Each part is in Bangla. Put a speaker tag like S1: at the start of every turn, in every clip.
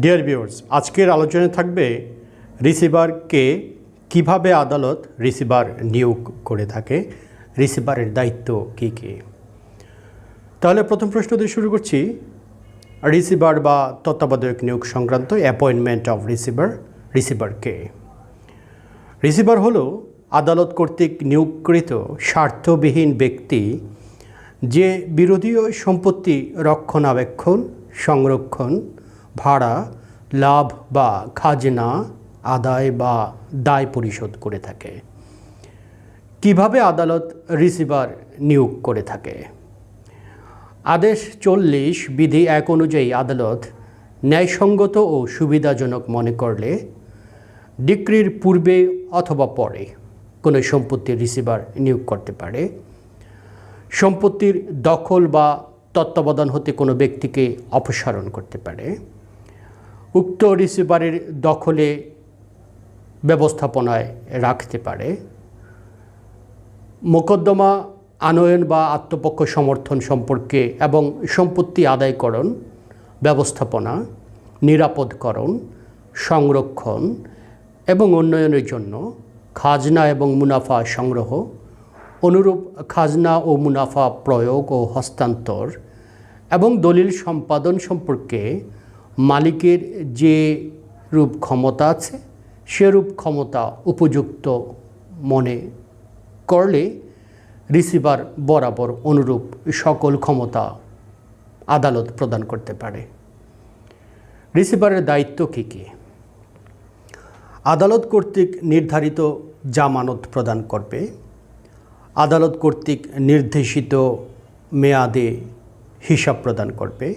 S1: ডিয়ার ভিউয়ার্স আজকের আলোচনায় থাকবে রিসিভারকে কীভাবে আদালত রিসিভার নিয়োগ করে থাকে রিসিভারের দায়িত্ব কী কী? তাহলে প্রথম প্রশ্ন দিয়ে শুরু করছি। রিসিভার বা তত্ত্বাবধায়ক নিয়োগ সংক্রান্ত অ্যাপয়েন্টমেন্ট অফ রিসিভার রিসিভারকে রিসিভার হলো আদালত কর্তৃক নিয়োগকৃত স্বার্থবিহীন ব্যক্তি যে বিরোধীয় সম্পত্তি রক্ষণাবেক্ষণ, সংরক্ষণ ভাড়া, লাভ বা খাজনা আদায় বা দায় পরিশোধ করে থাকে। কীভাবে আদালত রিসিভার নিয়োগ করে থাকে? আদেশ চল্লিশ বিধি এক অনুযায়ী আদালত ন্যায়সঙ্গত ও সুবিধাজনক মনে করলে, ডিক্রির পূর্বে অথবা পরে কোনো সম্পত্তির রিসিভার নিয়োগ করতে পারে। সম্পত্তির দখল বা তত্ত্বাবধান হতে কোনো ব্যক্তিকে অপসারণ করতে পারে। উক্ত রিসিভারের দখলে ব্যবস্থাপনায় রাখতে পারে। মোকদ্দমা আনয়ন বা আত্মপক্ষ সমর্থন সম্পর্কে এবং সম্পত্তি আদায়করণ, ব্যবস্থাপনা, নিরাপদকরণ, সংরক্ষণ এবং উন্নয়নের জন্য খাজনা এবং মুনাফা সংগ্রহ, অনুরূপ খাজনা ও মুনাফা প্রয়োগ ও হস্তান্তর এবং দলিল সম্পাদন সম্পর্কে মালিকের যে রূপ ক্ষমতা আছে সেরূপ ক্ষমতা উপযুক্ত মনে করলে রিসিভার বরাবর অনুরূপ সকল ক্ষমতা আদালত প্রদান করতে পারে। রিসিভারের দায়িত্ব কী কী? আদালত কর্তৃক নির্ধারিত জামানত প্রদান করবে। আদালত কর্তৃক নির্দেশিত মেয়াদে হিসাব প্রদান করবে।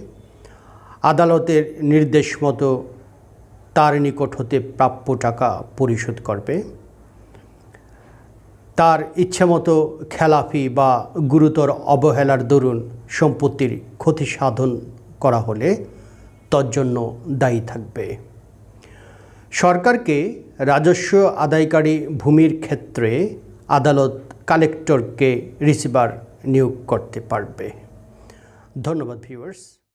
S1: আদালতের নির্দেশ মতো তার নিকট হতে প্রাপ্য টাকা পরিশোধ করবে। তার ইচ্ছামতো খেলাফি বা গুরুতর অবহেলার দরুন সম্পত্তির ক্ষতি সাধন করা হলে তজ্জন্য দায়ী থাকবে। সরকারকে রাজস্ব আদায়কারী ভূমির ক্ষেত্রে আদালত কালেক্টরকে রিসিভার নিয়োগ করতে পারবে। ধন্যবাদ, ভিউয়ার্স।